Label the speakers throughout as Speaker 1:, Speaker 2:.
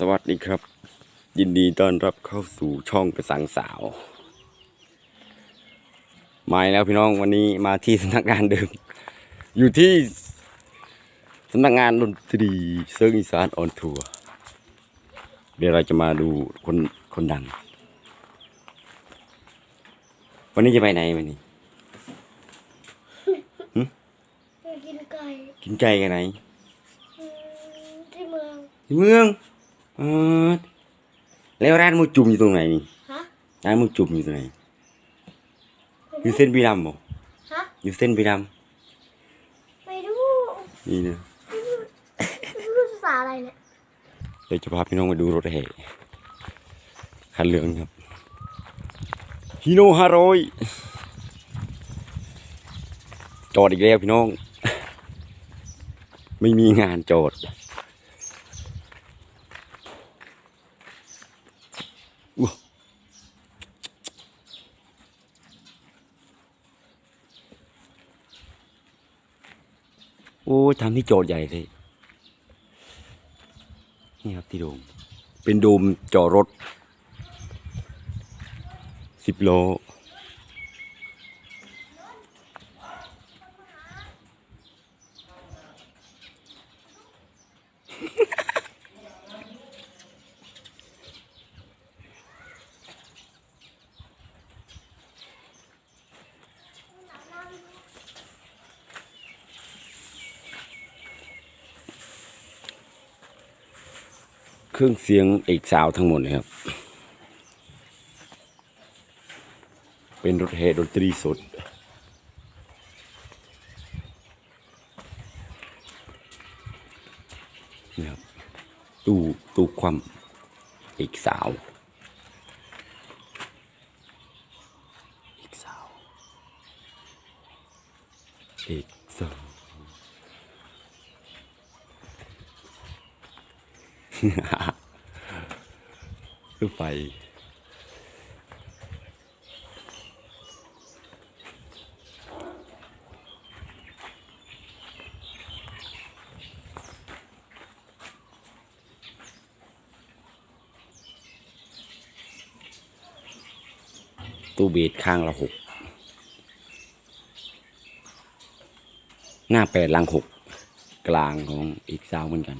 Speaker 1: สวัสดีครับ ยินดีต้อนรับเข้าสู่ช่องกระสังสาวมาอีกแล้วพี่น้องวันนี้มาที่สำนักงานเดิม อยู่ที่สำนักงานดนตรีเซิร์งอีสานออนทัวร์เดี๋ยวเราจะมาดูคนคนดัง วันนี้จะไปไหนวันนี้
Speaker 2: ไปกินไก่
Speaker 1: กินไก่กันไหน
Speaker 2: อืมที่เมือง
Speaker 1: ที่เมือง เออแล้วร้านหมูจุ่มอยู่ตรงไหนนี่
Speaker 2: ฮะ
Speaker 1: ร้านหมูจุ่มอยู่ตรงไหน อยู่เส้นบีดำบ่
Speaker 2: ฮะ
Speaker 1: อยู่เส้นบีด
Speaker 2: ไม่รู้ำ
Speaker 1: นี่นะ
Speaker 2: ไม่รู้ภาษาอะไรเนี่ย
Speaker 1: เดี๋ยวจะพาพี่น้องไปดูรถแห่คันเหลืองครับฮีโน่ห้าร้อยจอดอีกแล้วพี่น้อง ไม่มีงานจอด อ้ทำที่โจทย์ใหญ่เลยนี่ครับที่โดม เป็นโดมจอรถสิบโล เครื่องเสียงเอกสาวทั้งหมดเลยครับ เป็นรถแห่ดนตรีสดนี่ครับตู้ตู้ความเอกสาวเอกสาวเอกสาว รถไฟ ตู้เบสข้างละหก หน้าแปดลังหก กลางของอีกซาวเหมือนกัน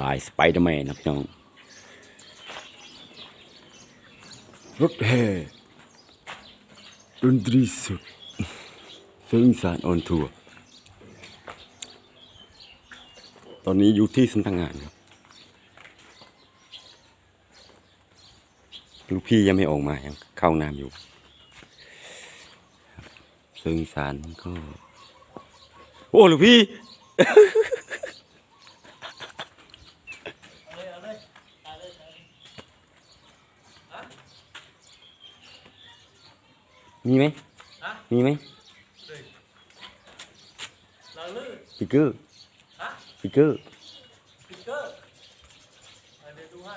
Speaker 1: ลายสไปเดอร์แมนครับพี่น้องรถแห่ดนตรีสุดเฟิงสารออนทัวร์ตอนนี้อยู่ที่สำนักงานครับลูกพี่ยังไม่ออกมายังเข้าน้ำอยู่เฟิงสารก็ โอ้ลูกพี่ มีไหม
Speaker 3: ฮะ
Speaker 1: มีไหม
Speaker 3: เราลื่น
Speaker 1: สปิเกอร์
Speaker 3: ฮะ
Speaker 1: สปิเกอร์
Speaker 3: สติ๊กเกอร์อะเดี๋ยวดูให้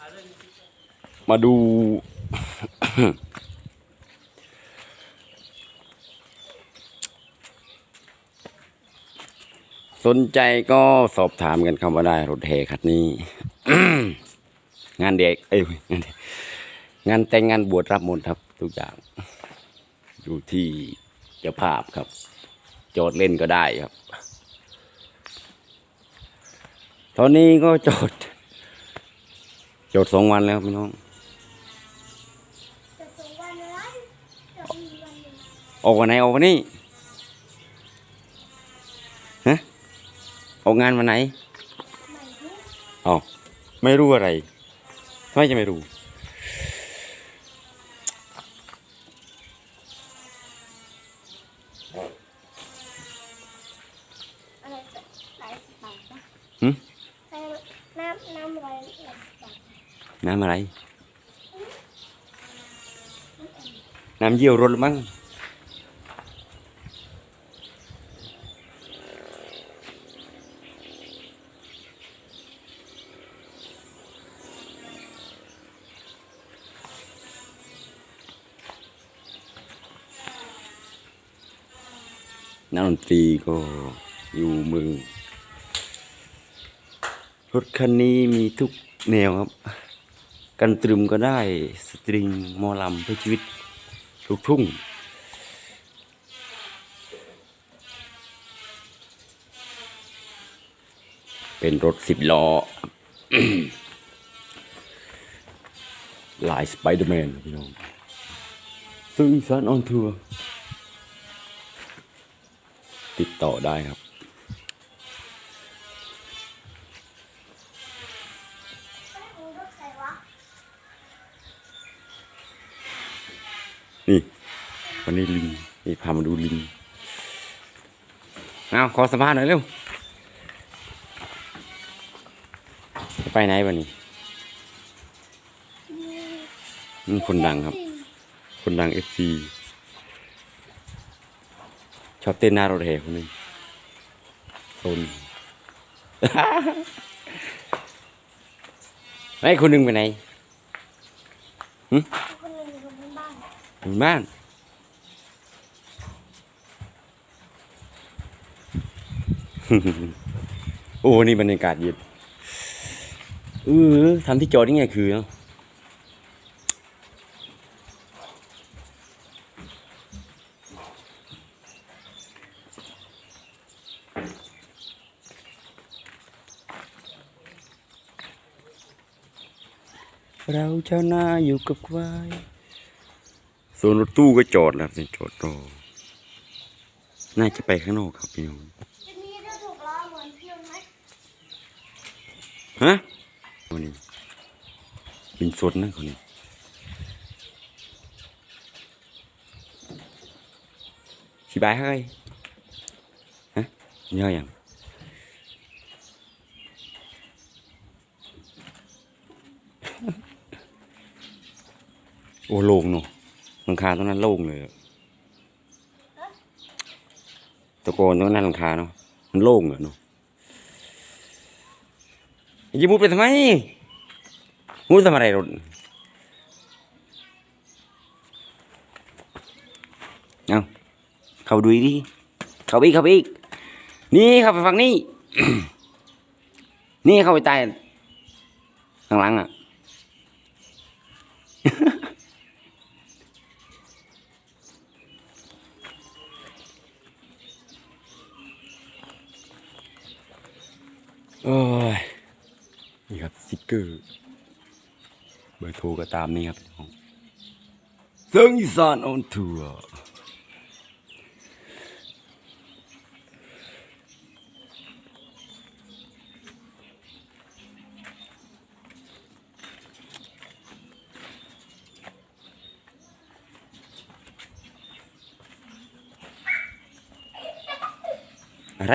Speaker 3: อะเรื่องสติ๊กเกอร์
Speaker 1: มาดู สนใจก็สอบถามกันคำว่าได้รถแห่คันนี้ งานเด็ก เอ้ยงานเด็กงานแต่งงานบวชรับหมดครับ ทุกอย่าง อยู่ที่เจ้าภาพครับ โจทย์เล่นก็ได้ครับ ตอนนี้ก็โจทย์โจทย์สองวันแล้วพี่น้อง
Speaker 2: จะสองวันอะไรจะมีวันหนึ่ง
Speaker 1: ออกวันไหนออกวันนี้ฮะออกงานวันไหน
Speaker 2: ไม่รู้
Speaker 1: อ๋อไม่รู้อะไรทำไมจะไม่รู้
Speaker 2: อะไรสักหลายสิบบาทนะ
Speaker 1: หึ
Speaker 2: น้ำน้ำอะไรหลายสิบบาท
Speaker 1: น้ำอะไร น้ำเยี่ยวรถมั้งนักดนตรีก็อยู่เมืองรถคันนี้มีทุกแนวครับ กันตรึมก็ได้สตริงมอลำเพื่อชีวิตลูกทุ่งเป็นรถสิบล้อลายสไปเดอร์แมนพี่น้องซึ่งซันออนทัวร์ติดต่อได้ครับ นี่วันนี้ลิงนี่พามาดูลิงเอาขอสัมภาษณ์หน่อยเร็วจะไปไหนวันนี้นี่คนดังครับ คนดังเอฟซีชอบเต้นหน้ารถแห่คนหนึงโซนไอ้คนหนึ่งไปไหน
Speaker 2: คนห นึ่งบ้าน
Speaker 1: อยู่บ้านโอ้นี่บรรยากาศเย็นเออทำที่จอดนี่ไงคือเนาะเราชาวนาอยู่กับควาย ส่วนรถตู้ก็จอดแล้วนี่จอดรอ น่าจะไปข้างนอกครับพี่น้อง
Speaker 2: จะมีรถถูกล้อเหมือนเพื่อนไหม
Speaker 1: ฮะคนนี้บินสดนะคนนี้สิบายเฮ้ยฮะเยอะยังโอ้โล่งเนาะ หลังคาตรงนั้นโล่งเลยตะโกนตรงนั้นหลังคาเนาะมันโล่งอเนาะย่ามุดไปทำไมมุดทำอะไรรถเอาเข้าดูดิเข้าไปอีกเข้าไปอีกนี่เข้าไปฝั่งนี้ นี่เข้าไปใต้ข้างหลังอะ โอ้ยนี่ครับสติกเกอร์เบอร์โทรก็ตามนี้ครับของเซิงอีสานออนทัวร์อะไร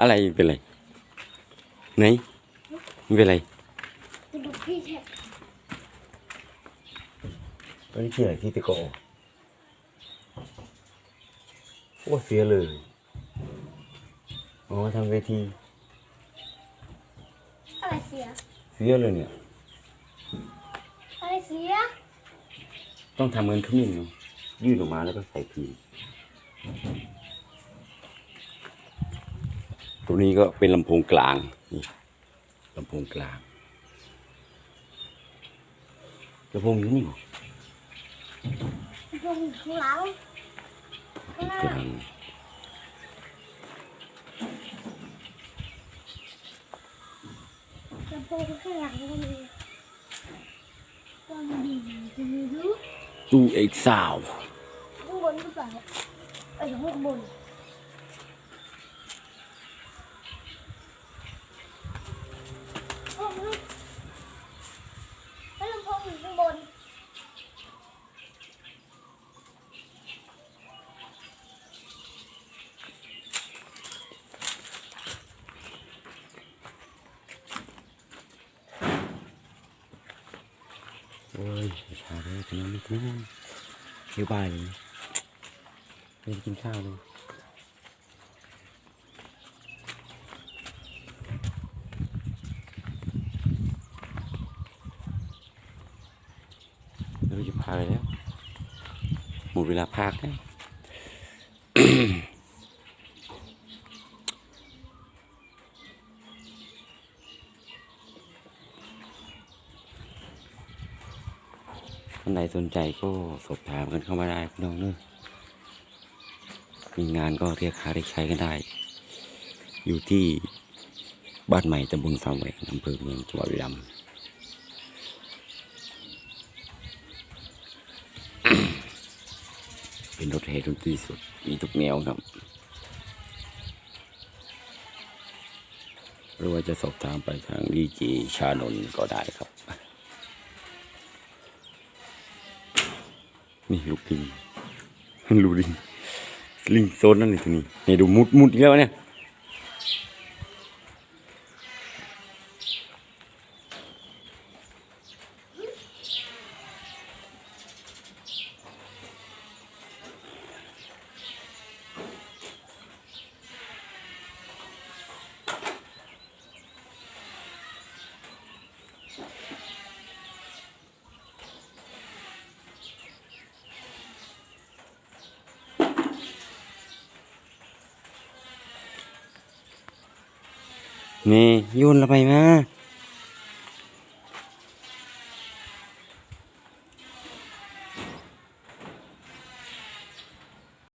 Speaker 1: อะไรเป็นไรไหนไม่เป็นไร
Speaker 2: จะดูพี่แท็ก
Speaker 1: ตัวนี้ที่ไหนที่ตะโกโอ้เสียเลยอ๋อทำเวที
Speaker 2: อะไรเสีย
Speaker 1: เสียเลยเนี่ย
Speaker 2: อะไรเสีย
Speaker 1: ต้องทำเงินขมิ้นเนาะยื่นออกมาแล้วก็ใส่พิมพ์ ตัวนี้ก็เป็นลำโพงกลางนี่ลำโพงกลางลำโพงอยู่นี่เหรอ
Speaker 2: ลงข้างหลังข้างหน้าก
Speaker 1: ลาง
Speaker 2: ลำโพงข้างหลังก็มีก็มีจะมีรู้
Speaker 1: ตู้เอกสาว
Speaker 2: ข้างบนหรือเปล่าเอ้ยข้างบนโอ้โหแล้วลำโพงอยู่ข้างบน
Speaker 1: โอ้ยชาเลย ขนมนินึงเยวบ่ายเลยไม่กินข้าวเลยเราจะพาไปแล้วหมดเวลาภาคแท่านใดสนใจก็สอบถามกันเข้ามาได้พี่น้องเนอะมีงานก็เรียกหาเรียกใช้กันได้ อยู่ที่บ้านใหม่ตำบลสามแหวงอำเภอเมืองจังหวัดบุรีรัมย์เป็นรถแห่ดนตรีสุด มีทุกแนวครับหรือว่าจะสอบถามไปทางดีเจชานนก็ได้ครับ นี่ลูกลิงลูกลิงลิงโซนนั่นเลยทีนี้นี่ดูมุดมุดอีกแล้วเนี่ย นี่โยนละไปมา